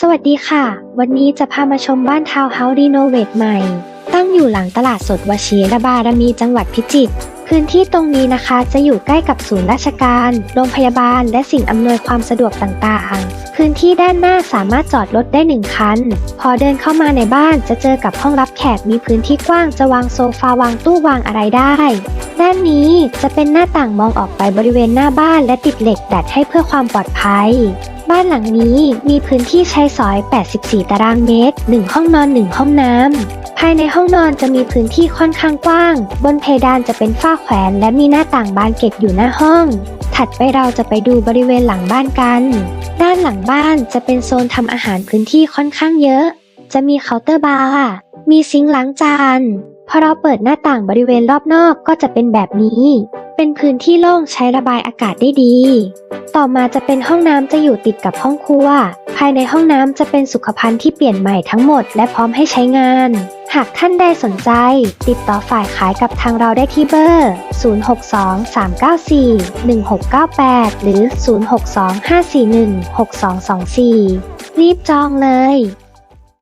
สวัสดีค่ะ วันนี้จะพามาชมบ้านทาวน์เฮาส์รีโนเวทใหม่ ตั้งอยู่หลังตลาดสดวชิรบารมีจังหวัดพิจิตร พื้นที่ตรงนี้นะคะจะอยู่ใกล้กับศูนย์ราชการ โรงพยาบาล และสิ่งอำนวยความสะดวกต่างๆ พื้นที่ด้านหน้าสามารถจอดรถได้หนึ่งคัน พอเดินเข้ามาในบ้านจะเจอกับห้องรับแขกมีพื้นที่กว้างจะวางโซฟาวางตู้วางอะไรได้ ด้านนี้จะเป็นหน้าต่างมองออกไปบริเวณหน้าบ้านและติดเหล็กดัดให้เพื่อความปลอดภัย บ้านหลังนี้มีพื้นที่ใช้สอย 84 ตารางเมตร 1 ห้องนอน 1 ห้องน้ำ ภายในห้องนอนจะมีพื้นที่ค่อนข้างกว้าง บนเพดานจะเป็นฝ้าแขวนและมีหน้าต่างบานเกล็ดอยู่หน้าห้อง ถัดไปเราจะไปดูบริเวณหลังบ้านกัน ด้านหลังบ้านจะเป็นโซนทำอาหารพื้นที่ค่อนข้างเยอะ จะมีเคาน์เตอร์บาร์ มีซิงค์ล้างจาน พอเราเปิดหน้าต่างบริเวณรอบนอกก็จะเป็นแบบนี้ เป็นพื้นที่โล่งใช้ระบายอากาศได้ดี ต่อมาจะเป็นห้องน้ำจะอยู่ติดกับห้องครัว ภายในห้องน้ำจะเป็นสุขภัณฑ์ที่เปลี่ยนใหม่ทั้งหมดและพร้อมให้ใช้งาน หากท่านใดสนใจ ติดต่อฝ่ายขายกับทางเราได้ที่เบอร์ 062-394-1698 หรือ 062-541-6224 รีบจองเลย